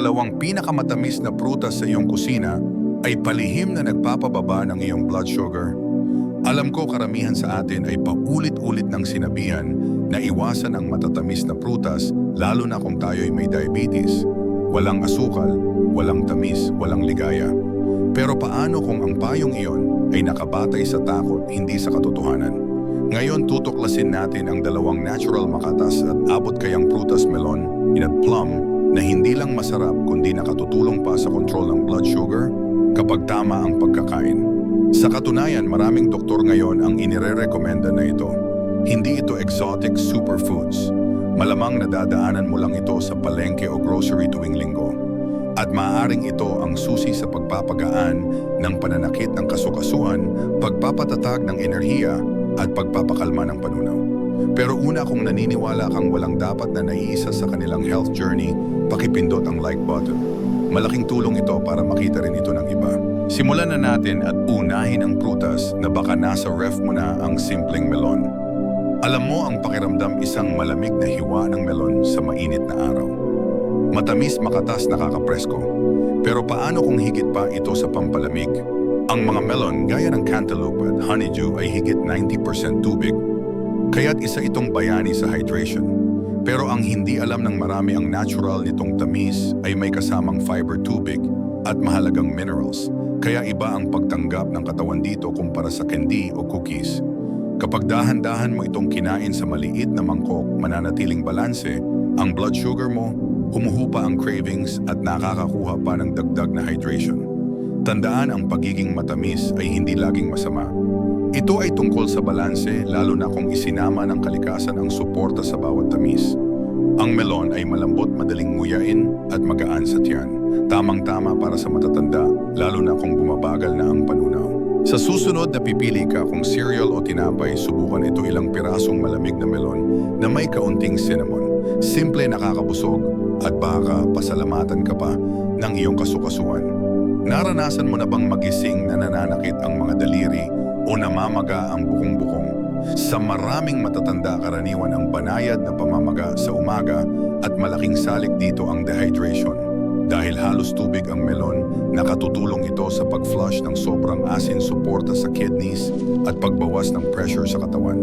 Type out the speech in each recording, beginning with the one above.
dalawang pinakamatamis na prutas sa iyong kusina ay palihim na nagpapababa ng iyong blood sugar. Alam ko karamihan sa atin ay paulit-ulit ng sinabihan na iwasan ang matatamis na prutas lalo na kung tayo'y may diabetes. Walang asukal, walang tamis, walang ligaya. Pero paano kung ang payong iyon ay nakabatay sa takot, hindi sa katotohanan? Ngayon tutuklasin natin ang dalawang natural makatas at abot kayang prutas melon at plum na hindi lang masarap kundi nakatutulong pa sa kontrol ng blood sugar kapag tama ang pagkakain. Sa katunayan, maraming doktor ngayon ang inire-recommenda na ito. Hindi ito exotic superfoods. Malamang nadadaanan mo lang ito sa palengke o grocery tuwing linggo. At maaaring ito ang susi sa pagpapagaan ng pananakit ng kasukasuan, pagpapatatag ng enerhiya at pagpapakalma ng panunaw. Pero una kung naniniwala kang walang dapat na naiisa sa kanilang health journey, pakipindot ang like button. Malaking tulong ito para makita rin ito ng iba. Simulan na natin at unahin ang prutas na baka nasa ref mo na ang simpleng melon. Alam mo ang pakiramdam isang malamig na hiwa ng melon sa mainit na araw. Matamis makatas nakakapresko. Pero paano kung higit pa ito sa pampalamig? Ang mga melon gaya ng cantaloupe at honeydew ay higit 90% tubig. Kaya't isa itong bayani sa hydration. Pero ang hindi alam ng marami ang natural nitong tamis ay may kasamang fiber tubig at mahalagang minerals. Kaya iba ang pagtanggap ng katawan dito kumpara sa candy o cookies. Kapag dahan-dahan mo itong kinain sa maliit na mangkok, mananatiling balanse, ang blood sugar mo, humuhupa ang cravings at nakakakuha pa ng dagdag na hydration. Tandaan ang pagiging matamis ay hindi laging masama. Ito ay tungkol sa balanse lalo na kung isinama ng kalikasan ang suporta sa bawat tamis. Ang melon ay malambot madaling nguyain at magaan sa tiyan. Tamang-tama para sa matatanda, lalo na kung bumabagal na ang panunaw. Sa susunod na pipili ka kung cereal o tinapay, subukan ito ilang pirasong malamig na melon na may kaunting cinnamon. Simple nakakabusog at baka pasalamatan ka pa ng iyong kasukasuan. Naranasan mo na bang magising na nananakit ang mga daliri o namamaga ang bukong-bukong? Sa maraming matatanda karaniwan ang banayad na pamamaga sa umaga at malaking salik dito ang dehydration. Dahil halos tubig ang melon, nakatutulong ito sa pag-flush ng sobrang asin suporta sa kidneys at pagbawas ng pressure sa katawan.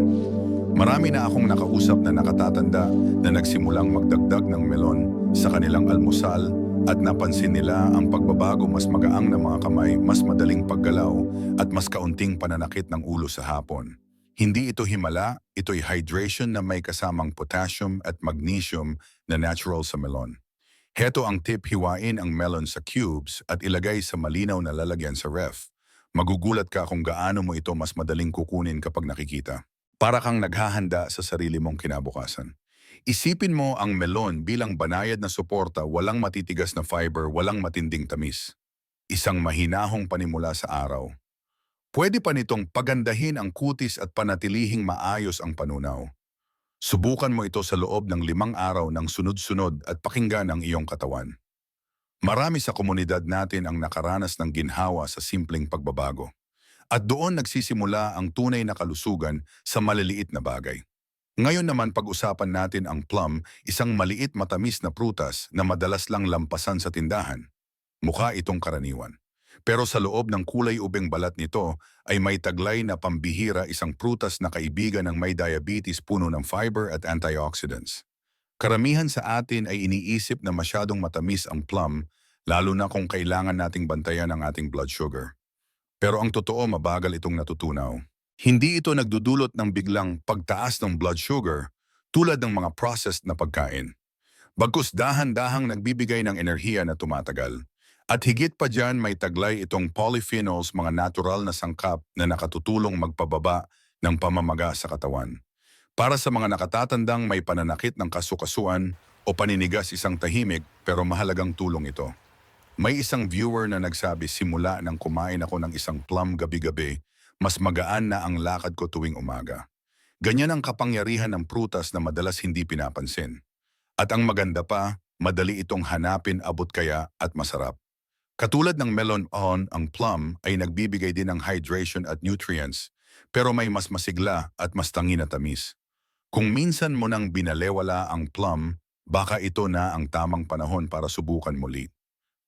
Marami na akong nakausap na nakatatanda na nagsimulang magdagdag ng melon sa kanilang almusal at napansin nila ang pagbabago mas magaang ng mga kamay, mas madaling paggalaw at mas kaunting pananakit ng ulo sa hapon. Hindi ito himala, ito'y hydration na may kasamang potassium at magnesium na natural sa melon. Heto ang tip hiwain ang melon sa cubes at ilagay sa malinaw na lalagyan sa ref. Magugulat ka kung gaano mo ito mas madaling kukunin kapag nakikita. Para kang naghahanda sa sarili mong kinabukasan. Isipin mo ang melon bilang banayad na suporta, walang matitigas na fiber, walang matinding tamis. Isang mahinahong panimula sa araw. Pwede pa nitong pagandahin ang kutis at panatilihing maayos ang panunaw. Subukan mo ito sa loob ng limang araw ng sunod-sunod at pakinggan ang iyong katawan. Marami sa komunidad natin ang nakaranas ng ginhawa sa simpleng pagbabago. At doon nagsisimula ang tunay na kalusugan sa maliliit na bagay. Ngayon naman pag-usapan natin ang plum, isang maliit matamis na prutas na madalas lang lampasan sa tindahan. Mukha itong karaniwan. Pero sa loob ng kulay ubeng balat nito ay may taglay na pambihira isang prutas na kaibigan ng may diabetes puno ng fiber at antioxidants. Karamihan sa atin ay iniisip na masyadong matamis ang plum, lalo na kung kailangan nating bantayan ang ating blood sugar. Pero ang totoo mabagal itong natutunaw. Hindi ito nagdudulot ng biglang pagtaas ng blood sugar tulad ng mga processed na pagkain. Bagkus dahan-dahang nagbibigay ng enerhiya na tumatagal. At higit pa dyan may taglay itong polyphenols mga natural na sangkap na nakatutulong magpababa ng pamamaga sa katawan. Para sa mga nakatatandang may pananakit ng kasukasuan o paninigas isang tahimik pero mahalagang tulong ito. May isang viewer na nagsabi simula nang kumain ako ng isang plum gabi-gabi, mas magaan na ang lakad ko tuwing umaga. Ganyan ang kapangyarihan ng prutas na madalas hindi pinapansin. At ang maganda pa, madali itong hanapin abot kaya at masarap. Katulad ng melon on, ang plum ay nagbibigay din ng hydration at nutrients, pero may mas masigla at mas tangi na tamis. Kung minsan mo nang binalewala ang plum, baka ito na ang tamang panahon para subukan muli.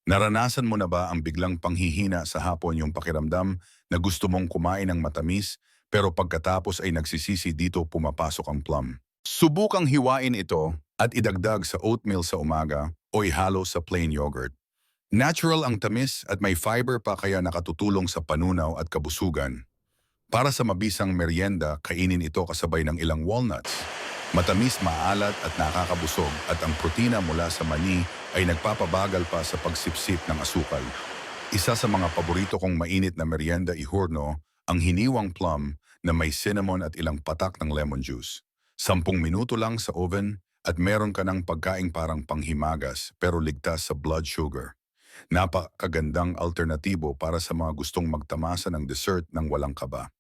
Naranasan mo na ba ang biglang panghihina sa hapon yung pakiramdam na gusto mong kumain ng matamis pero pagkatapos ay nagsisisi dito pumapasok ang plum? Subukang hiwain ito at idagdag sa oatmeal sa umaga o ihalo sa plain yogurt. Natural ang tamis at may fiber pa kaya nakatutulong sa panunaw at kabusugan. Para sa mabisang merienda, kainin ito kasabay ng ilang walnuts. Matamis, maalat at nakakabusog at ang protina mula sa mani ay nagpapabagal pa sa pagsipsip ng asukal. Isa sa mga paborito kong mainit na merienda ihurno, ang hiniwang plum na may cinnamon at ilang patak ng lemon juice. Sampung minuto lang sa oven at meron ka ng pagkaing parang panghimagas pero ligtas sa blood sugar. Napakagandang alternatibo para sa mga gustong magtamasa ng dessert ng walang kaba.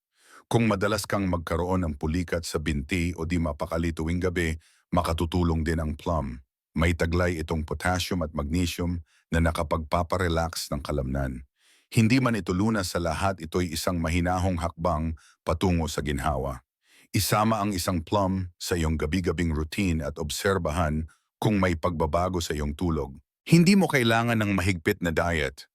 Kung madalas kang magkaroon ng pulikat sa binti o di mapakali tuwing gabi, makatutulong din ang plum. May taglay itong potassium at magnesium na nakapagpaparelax ng kalamnan. Hindi man ito lunas sa lahat, ito'y isang mahinahong hakbang patungo sa ginhawa. Isama ang isang plum sa iyong gabi-gabing routine at obserbahan kung may pagbabago sa iyong tulog. Hindi mo kailangan ng mahigpit na diet.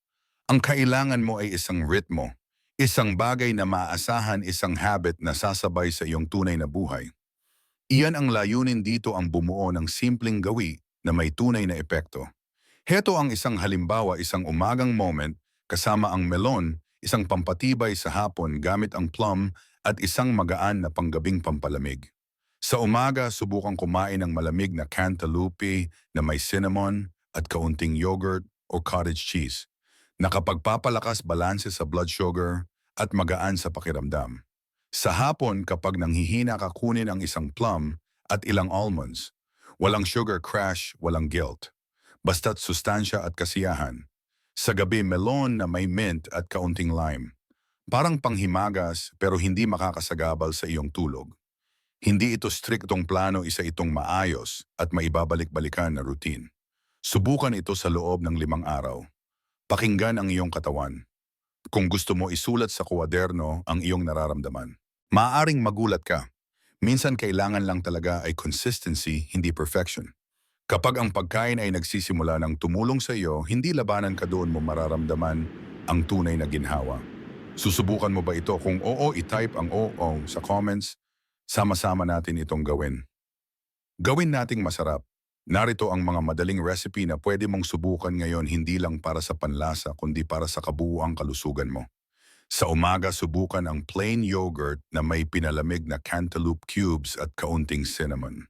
Ang kailangan mo ay isang ritmo, isang bagay na maaasahan, isang habit na sasabay sa iyong tunay na buhay. Iyan ang layunin dito ang bumuo ng simpleng gawi na may tunay na epekto. Heto ang isang halimbawa, isang umagang moment kasama ang melon, isang pampatibay sa hapon gamit ang plum at isang magaan na panggabing pampalamig. Sa umaga, subukang kumain ng malamig na cantaloupe na may cinnamon at kaunting yogurt o cottage cheese. Nakapagpapalakas balanse sa blood sugar at magaan sa pakiramdam. Sa hapon, kapag nanghihina ka kunin ang isang plum at ilang almonds, walang sugar crash, walang guilt. Basta't sustansya at kasiyahan. Sa gabi, melon na may mint at kaunting lime. Parang panghimagas pero hindi makakasagabal sa iyong tulog. Hindi ito striktong plano, isa itong maayos at maibabalik-balikan na routine. Subukan ito sa loob ng limang araw. Pakinggan ang iyong katawan. Kung gusto mo isulat sa kuwaderno ang iyong nararamdaman. Maaring magulat ka. Minsan kailangan lang talaga ay consistency, hindi perfection. Kapag ang pagkain ay nagsisimula ng tumulong sa iyo, hindi labanan ka doon mo mararamdaman ang tunay na ginhawa. Susubukan mo ba ito? Kung oo, itype ang oo sa comments. Sama-sama natin itong gawin. Gawin nating masarap. Narito ang mga madaling recipe na pwede mong subukan ngayon hindi lang para sa panlasa kundi para sa kabuuang kalusugan mo. Sa umaga, subukan ang plain yogurt na may pinalamig na cantaloupe cubes at kaunting cinnamon.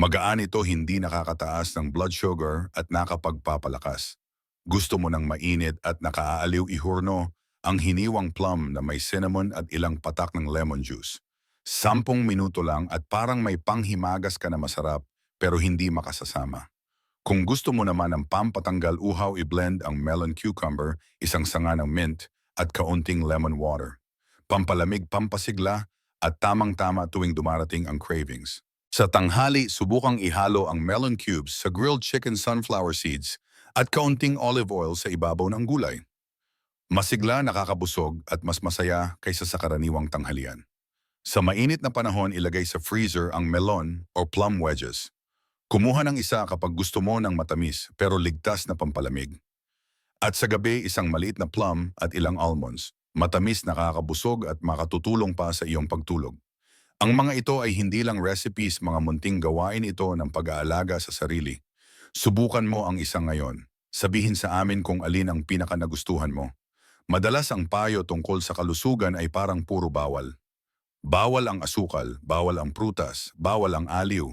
Magaan ito hindi nakakataas ng blood sugar at nakapagpapalakas. Gusto mo ng mainit at nakaaaliw ihurno ang hiniwang plum na may cinnamon at ilang patak ng lemon juice. Sampung minuto lang at parang may panghimagas ka na masarap pero hindi makasasama. Kung gusto mo naman ng pampatanggal uhaw, i-blend ang melon cucumber, isang sanga ng mint, at kaunting lemon water. Pampalamig, pampasigla, at tamang-tama tuwing dumarating ang cravings. Sa tanghali, subukang ihalo ang melon cubes sa grilled chicken sunflower seeds at kaunting olive oil sa ibabaw ng gulay. Masigla, nakakabusog at mas masaya kaysa sa karaniwang tanghalian. Sa mainit na panahon, ilagay sa freezer ang melon o plum wedges. Kumuha ng isa kapag gusto mo ng matamis pero ligtas na pampalamig. At sa gabi, isang maliit na plum at ilang almonds. Matamis, nakakabusog at makatutulong pa sa iyong pagtulog. Ang mga ito ay hindi lang recipes, mga munting gawain ito ng pag-aalaga sa sarili. Subukan mo ang isa ngayon. Sabihin sa amin kung alin ang pinaka nagustuhan mo. Madalas ang payo tungkol sa kalusugan ay parang puro bawal. Bawal ang asukal, bawal ang prutas, bawal ang aliw.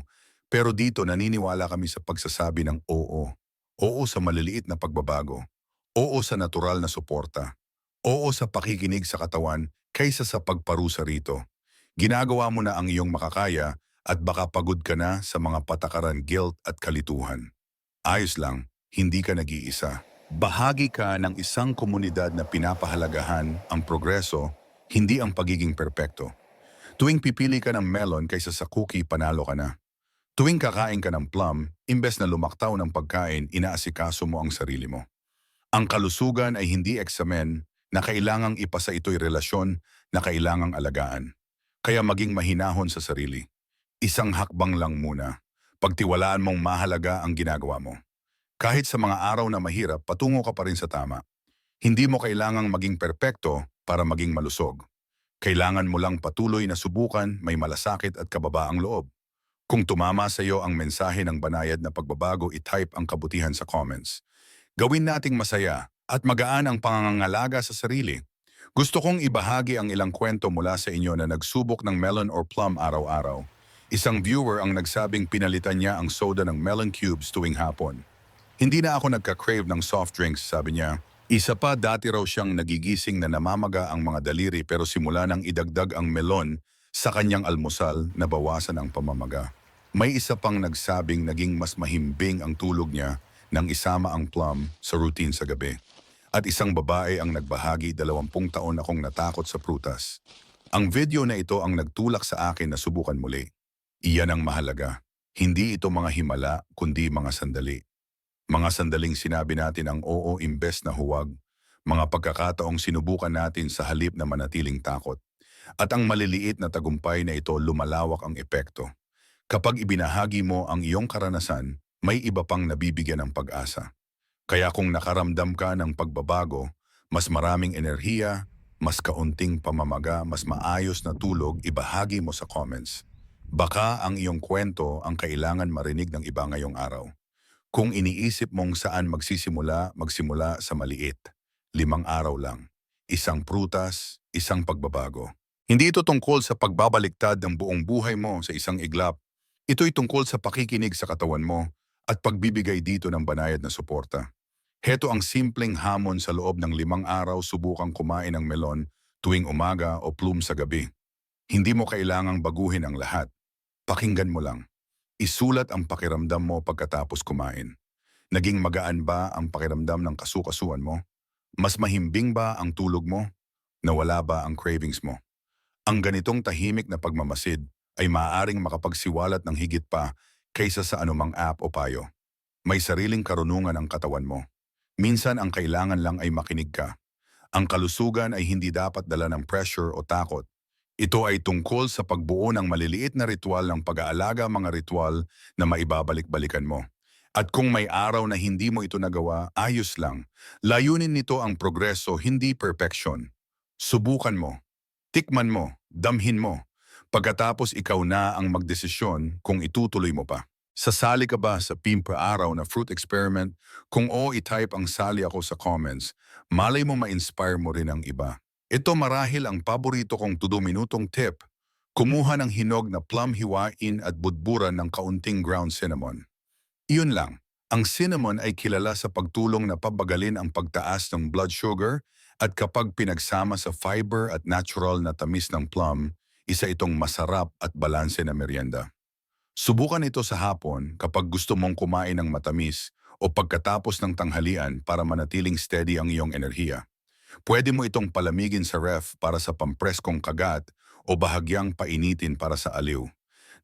Pero dito naniniwala kami sa pagsasabi ng oo. Oo sa maliliit na pagbabago. Oo sa natural na suporta. Oo sa pakikinig sa katawan kaysa sa pagparusa rito. Ginagawa mo na ang iyong makakaya at baka pagod ka na sa mga patakaran guilt at kalituhan. Ayos lang, hindi ka nag-iisa. Bahagi ka ng isang komunidad na pinapahalagahan ang progreso, hindi ang pagiging perpekto. Tuwing pipili ka ng melon kaysa sa cookie, panalo ka na. Tuwing kakain ka ng plum, imbes na lumaktaw ng pagkain, inaasikaso mo ang sarili mo. Ang kalusugan ay hindi eksamen na kailangang ipasa ito'y relasyon na kailangang alagaan. Kaya maging mahinahon sa sarili. Isang hakbang lang muna. Pagtiwalaan mong mahalaga ang ginagawa mo. Kahit sa mga araw na mahirap, patungo ka pa rin sa tama. Hindi mo kailangang maging perpekto para maging malusog. Kailangan mo lang patuloy na subukan, may malasakit at kababaang loob. Kung tumama sa iyo ang mensahe ng banayad na pagbabago, itype ang kabutihan sa comments. Gawin nating masaya at magaan ang pangangalaga sa sarili. Gusto kong ibahagi ang ilang kwento mula sa inyo na nagsubok ng melon or plum araw-araw. Isang viewer ang nagsabing pinalitan niya ang soda ng melon cubes tuwing hapon. Hindi na ako nagka-crave ng soft drinks, sabi niya. Isa pa dati raw siyang nagigising na namamaga ang mga daliri pero simula nang idagdag ang melon sa kanyang almusal na bawasan ang pamamaga. May isa pang nagsabing naging mas mahimbing ang tulog niya nang isama ang plum sa routine sa gabi. At isang babae ang nagbahagi dalawampung taon akong natakot sa prutas. Ang video na ito ang nagtulak sa akin na subukan muli. Iyan ang mahalaga. Hindi ito mga himala, kundi mga sandali. Mga sandaling sinabi natin ang oo imbes na huwag. Mga pagkakataong sinubukan natin sa halip na manatiling takot. At ang maliliit na tagumpay na ito lumalawak ang epekto. Kapag ibinahagi mo ang iyong karanasan, may iba pang nabibigyan ng pag-asa. Kaya kung nakaramdam ka ng pagbabago, mas maraming enerhiya, mas kaunting pamamaga, mas maayos na tulog, ibahagi mo sa comments. Baka ang iyong kwento ang kailangan marinig ng iba ngayong araw. Kung iniisip mong saan magsisimula, magsimula sa maliit. Limang araw lang. Isang prutas, isang pagbabago. Hindi ito tungkol sa pagbabaliktad ng buong buhay mo sa isang iglap. Ito'y tungkol sa pakikinig sa katawan mo at pagbibigay dito ng banayad na suporta. Heto ang simpleng hamon sa loob ng limang araw subukang kumain ng melon tuwing umaga o plum sa gabi. Hindi mo kailangang baguhin ang lahat. Pakinggan mo lang. Isulat ang pakiramdam mo pagkatapos kumain. Naging magaan ba ang pakiramdam ng kasukasuan mo? Mas mahimbing ba ang tulog mo? Nawala ba ang cravings mo? Ang ganitong tahimik na pagmamasid ay maaaring makapagsiwalat ng higit pa kaysa sa anumang app o payo. May sariling karunungan ang katawan mo. Minsan ang kailangan lang ay makinig ka. Ang kalusugan ay hindi dapat dala ng pressure o takot. Ito ay tungkol sa pagbuo ng maliliit na ritual ng pag-aalaga mga ritual na maibabalik-balikan mo. At kung may araw na hindi mo ito nagawa, ayos lang. Layunin nito ang progreso, hindi perfection. Subukan mo. Tikman mo. Damhin mo. Pagkatapos ikaw na ang magdesisyon kung itutuloy mo pa. Sasali ka ba sa Pimpa Araw na fruit experiment? Kung oo, itype ang sali ako sa comments. Malay mo ma-inspire mo rin ang iba. Ito marahil ang paborito kong tudo-minutong tip. Kumuha ng hinog na plum hiwain at budburan ng kaunting ground cinnamon. Iyon lang. Ang cinnamon ay kilala sa pagtulong na pabagalin ang pagtaas ng blood sugar at kapag pinagsama sa fiber at natural na tamis ng plum, isa itong masarap at balanse na merienda. Subukan ito sa hapon kapag gusto mong kumain ng matamis o pagkatapos ng tanghalian para manatiling steady ang iyong enerhiya. Pwede mo itong palamigin sa ref para sa pampreskong kagat o bahagyang painitin para sa aliw.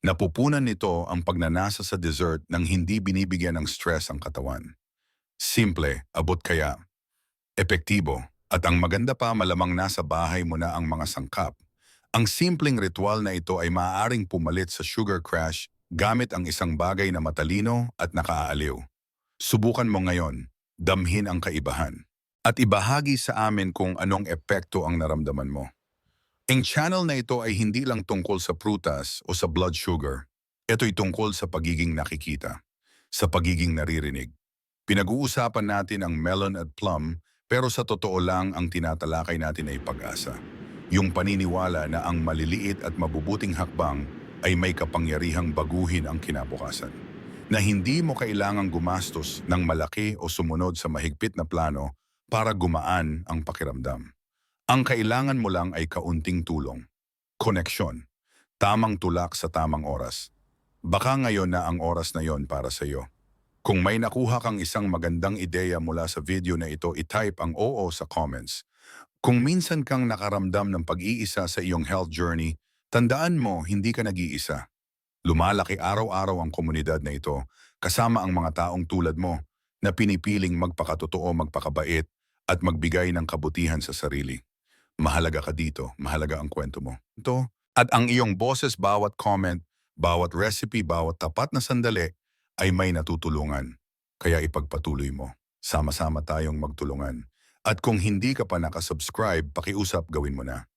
Napupunan nito ang pagnanasa sa dessert nang hindi binibigyan ng stress ang katawan. Simple, abot kaya. Epektibo, at ang maganda pa malamang nasa bahay mo na ang mga sangkap. Ang simpleng ritual na ito ay maaaring pumalit sa sugar crash gamit ang isang bagay na matalino at nakaaaliw. Subukan mo ngayon, damhin ang kaibahan. At ibahagi sa amin kung anong epekto ang naramdaman mo. Ang channel na ito ay hindi lang tungkol sa prutas o sa blood sugar. Ito'y tungkol sa pagiging nakikita, sa pagiging naririnig. Pinag-uusapan natin ang melon at plum pero sa totoo lang ang tinatalakay natin ay pag-asa. Yung paniniwala na ang maliliit at mabubuting hakbang ay may kapangyarihang baguhin ang kinabukasan. Na hindi mo kailangang gumastos ng malaki o sumunod sa mahigpit na plano para gumaan ang pakiramdam. Ang kailangan mo lang ay kaunting tulong. Koneksyon. Tamang tulak sa tamang oras. Baka ngayon na ang oras na yon para sa iyo. Kung may nakuha kang isang magandang ideya mula sa video na ito, itype ang oo sa comments. Kung minsan kang nakaramdam ng pag-iisa sa iyong health journey, tandaan mo hindi ka nag-iisa. Lumalaki araw-araw ang komunidad na ito kasama ang mga taong tulad mo na pinipiling magpakatotoo, magpakabait at magbigay ng kabutihan sa sarili. Mahalaga ka dito, mahalaga ang kwento mo. Ito, at ang iyong boses bawat comment, Bawat recipe, bawat tapat na sandali ay may natutulungan. Kaya ipagpatuloy mo. Sama-sama tayong magtulungan. At kung hindi ka pa nakasubscribe, pakiusap gawin mo na.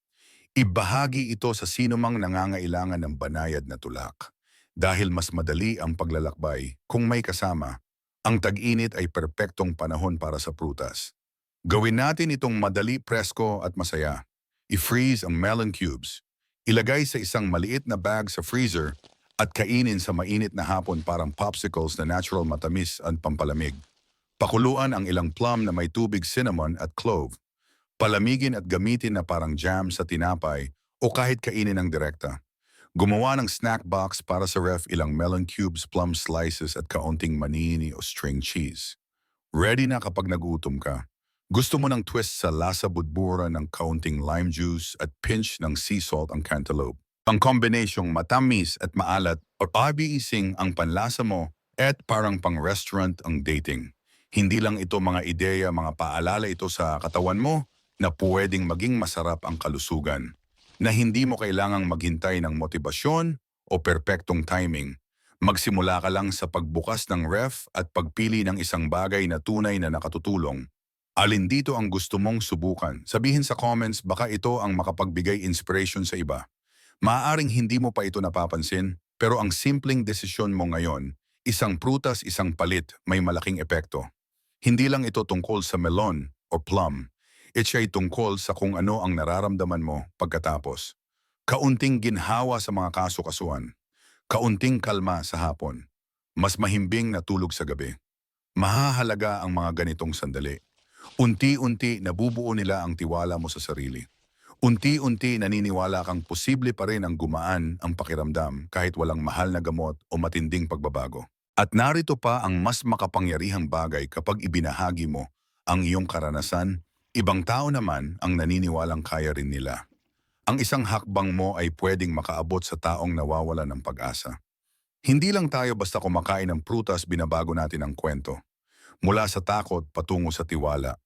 Ibahagi ito sa sino mang nangangailangan ng banayad na tulak. Dahil mas madali ang paglalakbay kung may kasama, ang tag-init ay perpektong panahon para sa prutas. Gawin natin itong madali, presko at masaya. I-freeze ang melon cubes. Ilagay sa isang maliit na bag sa freezer at kainin sa mainit na hapon parang popsicles na natural matamis at pampalamig. Pakuluan ang ilang plum na may tubig cinnamon at clove. Palamigin at gamitin na parang jam sa tinapay o kahit kainin ng direkta. Gumawa ng snack box para sa ref ilang melon cubes, plum slices at kaunting manini o string cheese. Ready na kapag nagutom ka. Gusto mo ng twist sa lasa budbura ng kaunting lime juice at pinch ng sea salt ang cantaloupe. Ang kombinasyong matamis at maalat o abiising ang panlasa mo at parang pang restaurant ang dating. Hindi lang ito mga ideya, mga paalala ito sa katawan mo na pwedeng maging masarap ang kalusugan. Na hindi mo kailangang maghintay ng motibasyon o perpektong timing. Magsimula ka lang sa pagbukas ng ref at pagpili ng isang bagay na tunay na nakatutulong. Alin dito ang gusto mong subukan? Sabihin sa comments baka ito ang makapagbigay inspiration sa iba. Maaaring hindi mo pa ito napapansin, pero ang simpleng desisyon mo ngayon, isang prutas, isang palit, may malaking epekto. Hindi lang ito tungkol sa melon o plum. Ito ay tungkol sa kung ano ang nararamdaman mo pagkatapos. Kaunting ginhawa sa mga kaso-kasuan. Kaunting kalma sa hapon. Mas mahimbing na tulog sa gabi. Mahahalaga ang mga ganitong sandali. Unti-unti nabubuo nila ang tiwala mo sa sarili. Unti-unti naniniwala kang posible pa rin ang gumaan ang pakiramdam kahit walang mahal na gamot o matinding pagbabago. At narito pa ang mas makapangyarihang bagay kapag ibinahagi mo ang iyong karanasan, ibang tao naman ang naniniwalang kaya rin nila. Ang isang hakbang mo ay pwedeng makaabot sa taong nawawala ng pag-asa. Hindi lang tayo basta kumakain ng prutas binabago natin ang kwento. Mula sa takot patungo sa tiwala.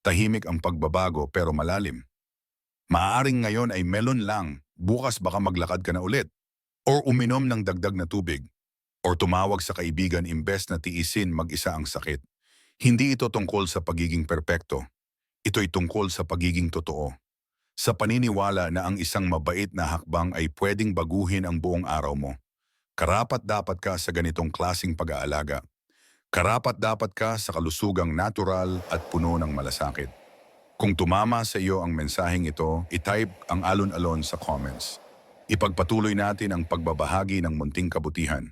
Tahimik ang pagbabago pero malalim. Maaaring ngayon ay melon lang, bukas baka maglakad ka na ulit. Or uminom ng dagdag na tubig. Or tumawag sa kaibigan imbes na tiisin mag-isa ang sakit. Hindi ito tungkol sa pagiging perpekto. Ito'y tungkol sa pagiging totoo. Sa paniniwala na ang isang mabait na hakbang ay pwedeng baguhin ang buong araw mo. Karapat dapat ka sa ganitong klasing pag-aalaga. Karapat dapat ka sa kalusugang natural at puno ng malasakit. Kung tumama sa iyo ang mensaheng ito, itype ang alon-alon sa comments. Ipagpatuloy natin ang pagbabahagi ng munting kabutihan.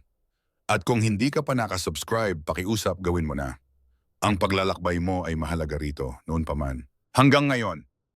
At kung hindi ka pa nakasubscribe, pakiusap gawin mo na. Ang paglalakbay mo ay mahalaga rito, noon pa man. Hanggang ngayon,